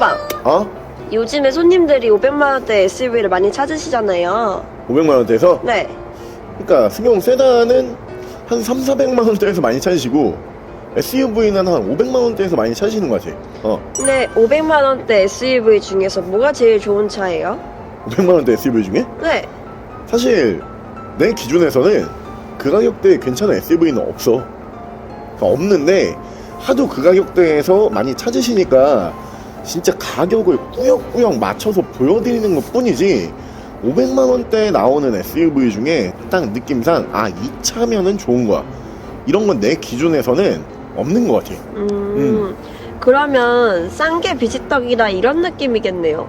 오빠, 어? 요즘에 손님들이 500만 원대 SUV를 많이 찾으시잖아요. 500만 원대에서? 네. 그러니까 승용 세단은 한 3, 400만 원대에서 많이 찾으시고 SUV는 한 500만 원대에서 많이 찾으시는 것 같아. 어. 근데 500만 원대 SUV 중에서 뭐가 제일 좋은 차예요? 500만 원대 SUV 중에? 네. 사실 내 기준에서는 그 가격대에 괜찮은 SUV는 없어. 그러니까 없는데 하도 그 가격대에서 많이 찾으시니까 진짜 가격을 꾸역꾸역 맞춰서 보여드리는 것 뿐이지 500만 원대에 나오는 SUV 중에 딱 느낌상 아 이 차면은 좋은 거야 이런 건 내 기준에서는 없는 것 같아 음. 그러면 싼 게 비지떡이다 이런 느낌이겠네요.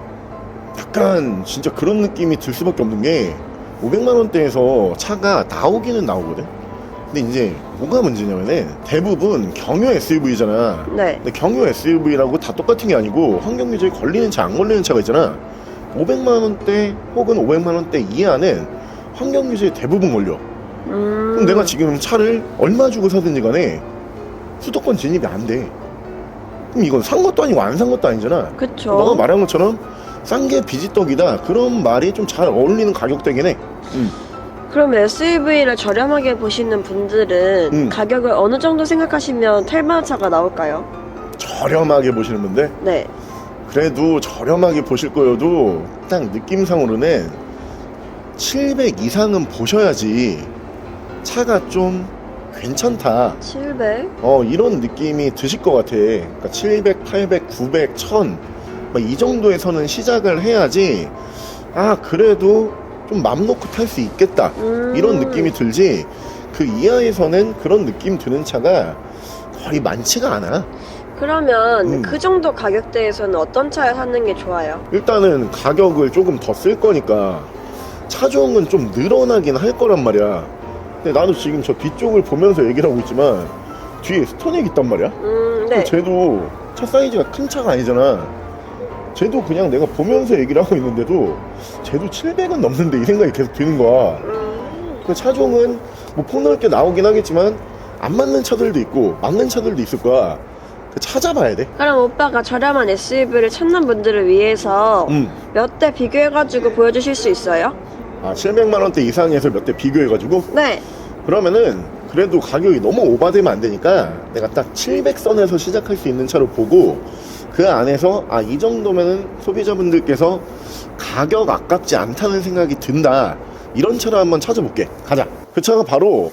약간 진짜 그런 느낌이 들 수밖에 없는 게 500만 원대에서 차가 나오기는 나오거든 근데 이제 뭐가 문제냐면은 대부분 경유 SUV잖아 네. 근데 경유 SUV라고 다 똑같은 게 아니고 환경 규제에 걸리는 차 안 걸리는 차가 있잖아 500만 원대 혹은 500만 원대 이하는 환경 규제에 대부분 걸려 음. 그럼 내가 지금 차를 얼마 주고 사든지 간에 수도권 진입이 안 돼 그럼 이건 산 것도 아니고 안 산 것도 아니잖아 그쵸. 너가 말한 것처럼 싼 게 비지떡이다 그런 말이 좀 잘 어울리는 가격대긴 해 음. 그럼 SUV를 저렴하게 보시는 분들은 음. 가격을 어느 정도 생각하시면 탈만한 차가 나올까요? 저렴하게 보시는 분들 네. 그래도 저렴하게 보실 거여도 딱 느낌상으로는 700 이상은 보셔야지 차가 좀 괜찮다. 700? 어, 이런 느낌이 드실 것 같아. 그러니까 700, 800, 900, 1000. 막이 정도에서는 시작을 해야지, 아, 그래도 좀 맘 놓고 탈 수 있겠다. 음. 이런 느낌이 들지, 그 이하에서는 그런 느낌 드는 차가 거의 많지가 않아. 그러면 음. 그 정도 가격대에서는 어떤 차를 사는 게 좋아요? 일단은 가격을 조금 더 쓸 거니까 차종은 좀 늘어나긴 할 거란 말이야. 근데 나도 지금 저 뒤쪽을 보면서 얘기를 하고 있지만 뒤에 스토닉 있단 말이야. 음, 네. 쟤도 차 사이즈가 큰 차가 아니잖아. 쟤도 그냥 내가 보면서 얘기를 하고 있는데도 쟤도 700은 넘는데 이 생각이 계속 드는 거야. 음. 그 차종은 뭐 폭넓게 나오긴 하겠지만 안 맞는 차들도 있고 맞는 차들도 있을 거야. 그 찾아봐야 돼. 그럼 오빠가 저렴한 SUV를 찾는 분들을 위해서 음. 몇 대 비교해가지고 보여주실 수 있어요? 아 700만 원대 이상에서 몇 대 비교해가지고 네. 그러면은 그래도 가격이 너무 오바되면 안 되니까 내가 딱 700선에서 시작할 수 있는 차로 보고 그 안에서 아 이 정도면은 소비자분들께서 가격 아깝지 않다는 생각이 든다. 이런 차를 한번 찾아볼게. 가자. 그 차가 바로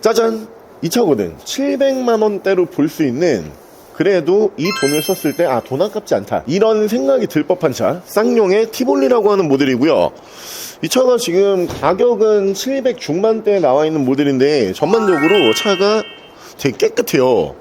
짜잔! 이 차거든. 700만 원대로 볼 수 있는 그래도 이 돈을 썼을 때 아 돈 아깝지 않다. 이런 생각이 들 법한 차. 쌍용의 티볼리라고 하는 모델이고요. 이 차가 지금 가격은 700 중반대에 나와 있는 모델인데 전반적으로 차가 되게 깨끗해요.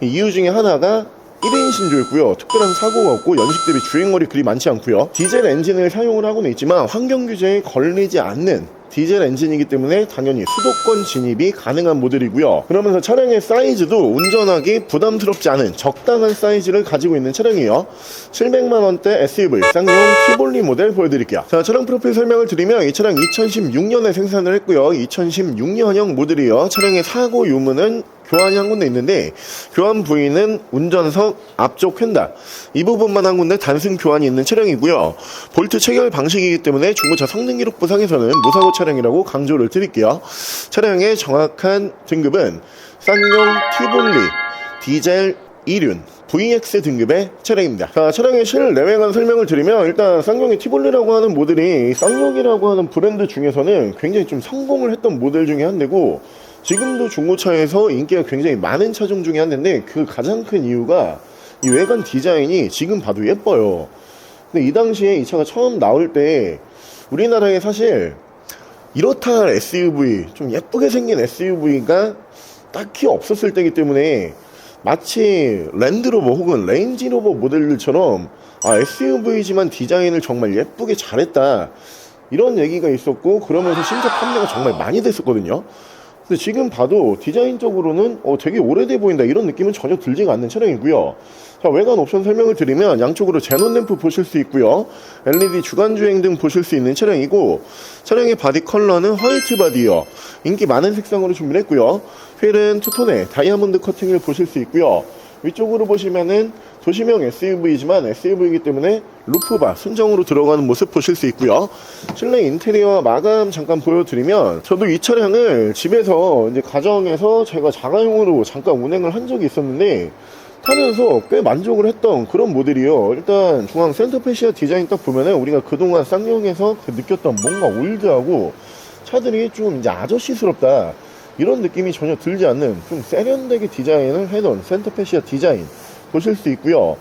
이유 중에 하나가 1인 신조였고요. 특별한 사고가 없고 연식 대비 주행거리 그리 많지 않고요. 디젤 엔진을 사용을 하고는 있지만 환경 규제에 걸리지 않는 디젤 엔진이기 때문에 당연히 수도권 진입이 가능한 모델이고요. 그러면서 차량의 사이즈도 운전하기 부담스럽지 않은 적당한 사이즈를 가지고 있는 차량이에요. 700만 원대 SUV 쌍용 티볼리 모델 보여드릴게요. 자, 차량 프로필 설명을 드리면 이 차량 2016년에 생산을 했고요. 2016년형 모델이에요. 차량의 사고 유무는 교환이 한 군데 있는데 교환 부위는 운전석 앞쪽 휀다 이 부분만 한 군데 단순 교환이 있는 차량이고요. 볼트 체결 방식이기 때문에 중고차 성능 기록 부 상에서는 무사고 차량이라고 강조를 드릴게요. 차량의 정확한 등급은 쌍용 티볼리 디젤 2륜 VX 등급의 차량입니다. 자, 차량의 실내외관 설명을 드리면 일단 쌍용의 티볼리라고 하는 모델이 쌍용이라고 하는 브랜드 중에서는 굉장히 좀 성공을 했던 모델 중에 한 대고 지금도 중고차에서 인기가 굉장히 많은 차종 중에 한 대인데 그 가장 큰 이유가 이 외관 디자인이 지금 봐도 예뻐요. 근데 이 당시에 이 차가 처음 나올 때 우리나라에 사실 이렇다 할 SUV 좀 예쁘게 생긴 SUV가 딱히 없었을 때이기 때문에 마치 랜드로버 혹은 레인지로버 모델들처럼 아 SUV지만 디자인을 정말 예쁘게 잘했다 이런 얘기가 있었고 그러면서 신차 판매가 정말 많이 됐었거든요. 근데 지금 봐도 디자인적으로는 어, 되게 오래돼 보인다 이런 느낌은 전혀 들지가 않는 차량이고요. 자, 외관 옵션 설명을 드리면 양쪽으로 제논 램프 보실 수 있고요. LED 주간 주행 등 보실 수 있는 차량이고 차량의 바디 컬러는 화이트 바디요. 인기 많은 색상으로 준비를 했고요. 휠은 투톤의 다이아몬드 커팅을 보실 수 있고요. 위쪽으로 보시면은 도시명 SUV이지만 SUV이기 때문에 루프바 순정으로 들어가는 모습 보실 수 있고요. 실내 인테리어 마감 잠깐 보여드리면 저도 이 차량을 집에서 이제 가정에서 제가 자가용으로 잠깐 운행을 한 적이 있었는데 타면서 꽤 만족을 했던 그런 모델이요. 일단 중앙 센터페시아 디자인 딱 보면은 우리가 그동안 쌍용에서 그 느꼈던 뭔가 올드하고 차들이 좀 이제 아저씨스럽다. 이런 느낌이 전혀 들지 않는 좀 세련되게 디자인을 해놓은 센터페시아 디자인 보실 수 있고요.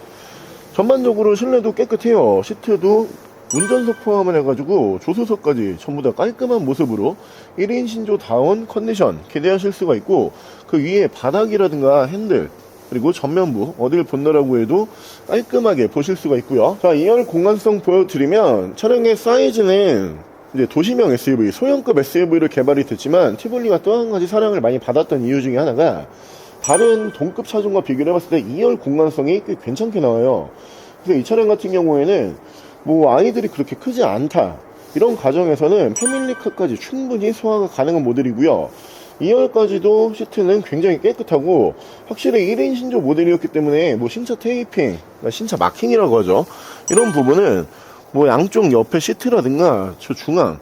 전반적으로 실내도 깨끗해요. 시트도 운전석 포함을 해가지고 조수석까지 전부 다 깔끔한 모습으로 1인 신조 다운 컨디션 기대하실 수가 있고 그 위에 바닥이라든가 핸들 그리고 전면부 어딜 본다라고 해도 깔끔하게 보실 수가 있고요. 자, 2열 공간성 보여드리면 차량의 사이즈는 이제 도시명 SUV, 소형급 SUV를 개발이 됐지만 티볼리가 또 한 가지 사랑을 많이 받았던 이유 중에 하나가 다른 동급 차종과 비교를 해봤을 때 2열 공간성이 꽤 괜찮게 나와요. 그래서 이 차량 같은 경우에는 뭐 아이들이 그렇게 크지 않다. 이런 가정에서는 패밀리카까지 충분히 소화가 가능한 모델이고요. 2열까지도 시트는 굉장히 깨끗하고 확실히 1인 신조 모델이었기 때문에 뭐 신차 테이핑, 그러니까 신차 마킹이라고 하죠. 이런 부분은 뭐 양쪽 옆에 시트라든가 저 중앙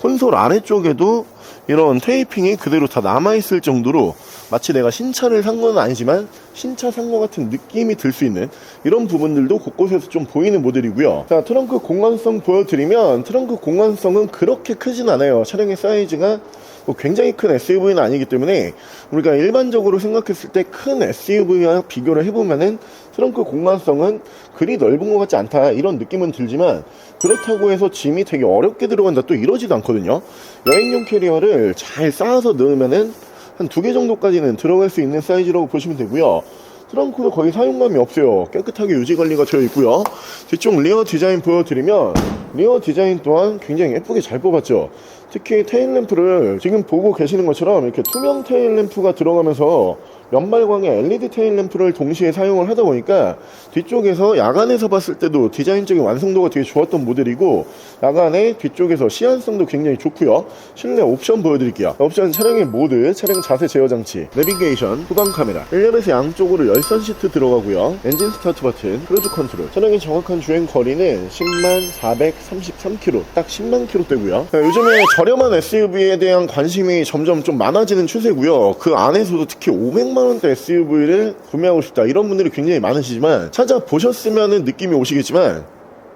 콘솔 아래쪽에도 이런 테이핑이 그대로 다 남아있을 정도로 마치 내가 신차를 산 건 아니지만 신차 산 것 같은 느낌이 들 수 있는 이런 부분들도 곳곳에서 좀 보이는 모델이고요. 자, 트렁크 공간성 보여드리면 트렁크 공간성은 그렇게 크진 않아요. 차량의 사이즈가 뭐 굉장히 큰 SUV는 아니기 때문에 우리가 일반적으로 생각했을 때 큰 SUV와 비교를 해보면은 트렁크 공간성은 그리 넓은 것 같지 않다 이런 느낌은 들지만 그렇다고 해서 짐이 되게 어렵게 들어간다 또 이러지도 않거든요. 여행용 캐리어를 잘 쌓아서 넣으면은 한 두 개 정도까지는 들어갈 수 있는 사이즈라고 보시면 되고요. 트렁크도 거의 사용감이 없어요. 깨끗하게 유지 관리가 되어 있고요. 뒤쪽 리어 디자인 보여드리면 리어 디자인 또한 굉장히 예쁘게 잘 뽑았죠 특히 테일램프를 지금 보고 계시는 것처럼 이렇게 투명 테일램프가 들어가면서 연발광의 LED 테일램프를 동시에 사용을 하다 보니까 뒤쪽에서 야간에서 봤을 때도 디자인적인 완성도가 되게 좋았던 모델이고 야간에 뒤쪽에서 시안성도 굉장히 좋고요. 실내 옵션 보여드릴게요. 옵션 차량의 모드, 차량 자세 제어 장치, 내비게이션, 후방 카메라. 1열에서 양쪽으로 열선 시트 들어가고요. 엔진 스타트 버튼, 크루즈 컨트롤. 차량의 정확한 주행 거리는 10만 433km 딱 10만 km대고요. 요즘에 저 렴한 SUV에 대한 관심이 점점 좀 많아지는 추세고요. 그 안에서도 특히 500만 원대 SUV를 구매하고 싶다. 이런 분들이 굉장히 많으시지만 찾아보셨으면 느낌이 오시겠지만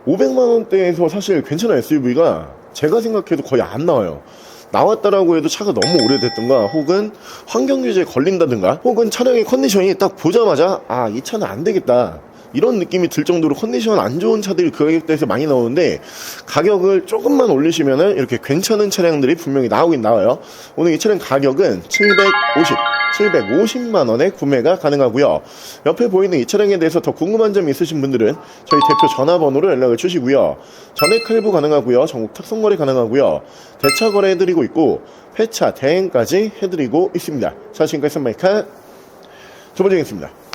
500만 원대에서 사실 괜찮은 SUV가 제가 생각해도 거의 안 나와요. 나왔다라고 해도 차가 너무 오래됐던가 혹은 환경 규제에 걸린다든가 혹은 차량의 컨디션이 딱 보자마자 아 이 차는 안 되겠다 이런 느낌이 들 정도로 컨디션 안 좋은 차들이 그 가격대에서 많이 나오는데 가격을 조금만 올리시면은 이렇게 괜찮은 차량들이 분명히 나오긴 나와요 오늘 이 차량 가격은 750 750만 원에 구매가 가능하고요. 옆에 보이는 이 차량에 대해서 더 궁금한 점이 있으신 분들은 저희 대표 전화번호로 연락을 주시고요. 전액 할부 가능하고요. 전국 탁송 거래 가능하고요. 대차 거래 해드리고 있고 폐차 대행까지 해드리고 있습니다. 자 지금까지 선마이카 조보정이었습니다.